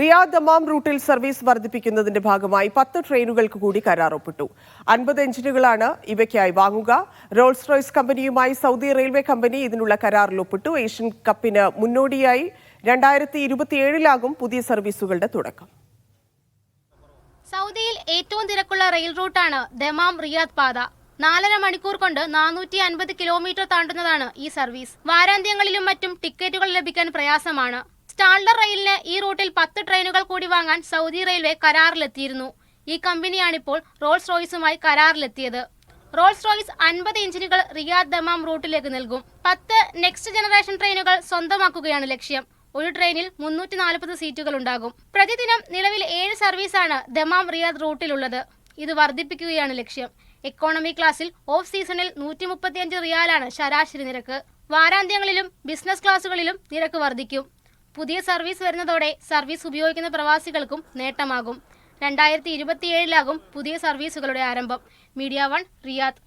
Riyadh Dammam റൂട്ടിൽ service വർദ്ധിപ്പിക്കുന്നതിന്റെ ഭാഗമായി പത്ത് ട്രെയിനുകൾക്ക് കൂടി കരാർ ഒപ്പിട്ടു അൻപത് എഞ്ചിനുകളാണ് ഇവയ്ക്കായി വാങ്ങുക. റോൾസ് റോയ്സ് കമ്പനിയുമായി സൗദി റെയിൽവേ കമ്പനി ഇതിനുള്ള കരാറിൽ ഒപ്പിട്ടു ഏഷ്യൻ കപ്പിന് മുന്നോടിയായി രണ്ടായിരത്തി ഇരുപത്തിയേഴിലാകും പുതിയ സർവീസുകളുടെ തുടക്കം. സൗദിയിൽ ഏറ്റവും തിരക്കുള്ള റെയിൽ റൂട്ടാണ് ദമാം റിയാദ് പാത. നാലര മണിക്കൂർ കൊണ്ട് നാനൂറ്റി അൻപത് കിലോമീറ്റർ താണ്ടുന്നതാണ് ഈ സർവീസ്. വാരാന്ത്യങ്ങളിലും മറ്റും ടിക്കറ്റുകൾ ലഭിക്കാൻ പ്രയാസമാണ്. സ്റ്റാൾഡർ റെയിലിന് ഈ റൂട്ടിൽ പത്ത് ട്രെയിനുകൾ കൂടി വാങ്ങാൻ സൗദി റെയിൽവേ കരാറിലെത്തിയിരുന്നു. ഈ കമ്പനിയാണിപ്പോൾ റോൾസ് റോയ്സുമായി കരാറിലെത്തിയത്. റോൾസ് റോയ്സ് അൻപത് എഞ്ചിനുകൾ റിയാദ് ദമാം റൂട്ടിലേക്ക് നൽകും. പത്ത് നെക്സ്റ്റ് ജനറേഷൻ ട്രെയിനുകൾ സ്വന്തമാക്കുകയാണ് ലക്ഷ്യം. ഒരു ട്രെയിനിൽ മുന്നൂറ്റി നാൽപ്പത് സീറ്റുകൾ ഉണ്ടാകും. പ്രതിദിനം നിലവിൽ ഏഴ് സർവീസാണ് ദമാം റിയാദ് റൂട്ടിലുള്ളത്. ഇത് വർദ്ധിപ്പിക്കുകയാണ് ലക്ഷ്യം. എക്കോണമി ക്ലാസിൽ ഓഫ് സീസണിൽ നൂറ്റി മുപ്പത്തിയഞ്ച് റിയാലാണ് ശരാശരി നിരക്ക്. വാരാന്ത്യങ്ങളിലും ബിസിനസ് ക്ലാസുകളിലും നിരക്ക് വർദ്ധിക്കും. പുതിയ സർവീസ് വരുന്നതോടെ സർവീസ് ഉപയോഗിക്കുന്ന പ്രവാസികൾക്കും നേട്ടമാകും. രണ്ടായിരത്തി ഇരുപത്തിയേഴിലാകും പുതിയ സർവീസുകളുടെ ആരംഭം. Media One Riyadh.